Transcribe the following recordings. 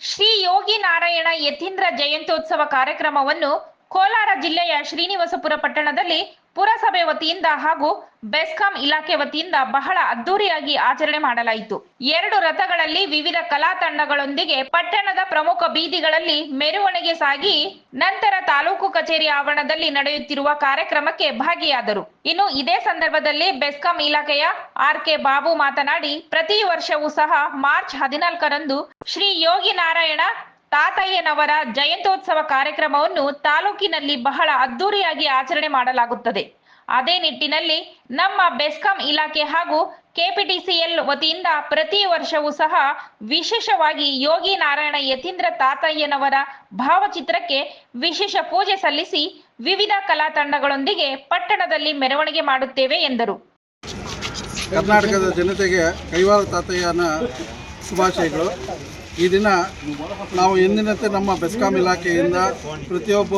ಶ್ರೀ ಯೋಗಿ ನಾರಾಯಣ ಯತೀಂದ್ರ ಜಯಂತ್ಯೋತ್ಸವ ಕಾರ್ಯಕ್ರಮವನ್ನು ಕೋಲಾರ ಜಿಲ್ಲೆಯ ಶ್ರೀನಿವಾಸಪುರ ಪಟ್ಟಣದಲ್ಲಿ ಪುರಸಭೆ ವತಿಯಿಂದ ಹಾಗೂ ಬೆಸ್ಕಾಂ ಇಲಾಖೆ ವತಿಯಿಂದ ಬಹಳ ಅದ್ದೂರಿಯಾಗಿ ಆಚರಣೆ ಮಾಡಲಾಯಿತು. ಎರಡು ರಥಗಳಲ್ಲಿ ವಿವಿಧ ಕಲಾ ತಂಡಗಳೊಂದಿಗೆ ಪಟ್ಟಣದ ಪ್ರಮುಖ ಬೀದಿಗಳಲ್ಲಿ ಮೆರವಣಿಗೆ ಸಾಗಿ ನಂತರ ತಾಲೂಕು ಕಚೇರಿ ಆವರಣದಲ್ಲಿ ನಡೆಯುತ್ತಿರುವ ಕಾರ್ಯಕ್ರಮಕ್ಕೆ ಭಾಗಿಯಾದರು. ಇನ್ನು ಇದೇ ಸಂದರ್ಭದಲ್ಲಿ ಬೆಸ್ಕಾಂ ಇಲಾಖೆಯ ಆರ್ ಕೆ ಬಾಬು ಮಾತನಾಡಿ, ಪ್ರತಿ ವರ್ಷವೂ ಸಹ ಮಾರ್ಚ್ ಹದಿನಾಲ್ಕರಂದು ಶ್ರೀ ಯೋಗಿ ನಾರಾಯಣ ತಾತಯ್ಯನವರ ಜಯಂತ್ಯೋತ್ಸವ ಕಾರ್ಯಕ್ರಮವನ್ನು ತಾಲೂಕಿನಲ್ಲಿ ಬಹಳ ಅದ್ದೂರಿಯಾಗಿ ಆಚರಣೆ ಮಾಡಲಾಗುತ್ತದೆ. ಅದೇ ನಿಟ್ಟಿನಲ್ಲಿ ನಮ್ಮ ಬೆಸ್ಕಾಂ ಇಲಾಖೆ ಹಾಗೂ ಕೆಪಿಟಿಸಿಎಲ್ ವತಿಯಿಂದ ಪ್ರತಿ ವರ್ಷವೂ ಸಹ ವಿಶೇಷವಾಗಿ ಯೋಗಿ ನಾರಾಯಣ ಯತೀಂದ್ರ ತಾತಯ್ಯನವರ ಭಾವಚಿತ್ರಕ್ಕೆ ವಿಶೇಷ ಪೂಜೆ ಸಲ್ಲಿಸಿ ವಿವಿಧ ಕಲಾ ತಂಡಗಳೊಂದಿಗೆ ಪಟ್ಟಣದಲ್ಲಿ ಮೆರವಣಿಗೆ ಮಾಡುತ್ತೇವೆ ಎಂದರು. ಕರ್ನಾಟಕದ ಜನತೆಗೆ ಕೈವಾರ ತಾತಯ್ಯನ ಶುಭಾಶಯಗಳು. ಈ ದಿನ ನಾವು ಎಂದಿನಂತೆ ನಮ್ಮ ಬೆಸ್ಕಾಂ ಇಲಾಖೆಯಿಂದ ಪ್ರತಿಯೊಬ್ಬ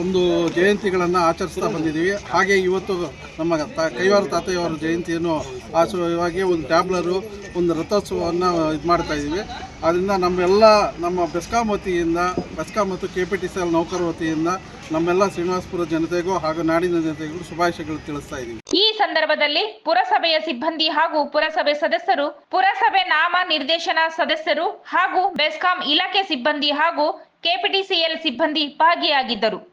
ಒಂದು ಜಯಂತಿಗಳನ್ನು ಆಚರಿಸ್ತಾ ಬಂದಿದ್ದೀವಿ. ಹಾಗೆ ಇವತ್ತು ನಮ್ಮ ತ, ಕೈವಾರ ತಾತಯ್ಯವರ ಜಯಂತಿಯನ್ನು ಆಚರಣೆಯಾಗಿ ಒಂದು ಟ್ಯಾಬ್ಲರು, ಒಂದು ರಥೋತ್ಸವವನ್ನು ಇದು ಮಾಡ್ತಾ ಇದ್ದೀವಿ. ಆದ್ದರಿಂದ ನಮ್ಮೆಲ್ಲ ನಮ್ಮ ಬೆಸ್ಕಾಂ ವತಿಯಿಂದ, ಬೆಸ್ಕಾಂ ಮತ್ತು K P T C L ನೌಕರ ವತಿಯಿಂದ ನಮ್ಮೆಲ್ಲ ಶ್ರೀನಿವಾಸಪುರ ಜನತೆಗೂ ಹಾಗೂ ನಾಡಿನ ಜನತೆಗೂ ಶುಭಾಶಯಗಳು ತಿಳಿಸ್ತಾ ಇದ್ದೀವಿ. ಈ ಸಂದರ್ಭದಲ್ಲಿ ಪುರಸಭೆಯ ಸಿಬ್ಬಂದಿ ಹಾಗೂ ಪುರಸಭೆ ಸದಸ್ಯರು, ಪುರಸಭೆ ನಾಮ ನಿರ್ದೇಶನ ಸದಸ್ಯರು ಹಾಗೂ ಬೆಸ್ಕಾಂ ಇಲಾಖೆ ಸಿಬ್ಬಂದಿ ಹಾಗೂ ಕೆಪಿಟಿಸಿಎಲ್ ಸಿಬ್ಬಂದಿ ಭಾಗಿಯಾಗಿದ್ದರು.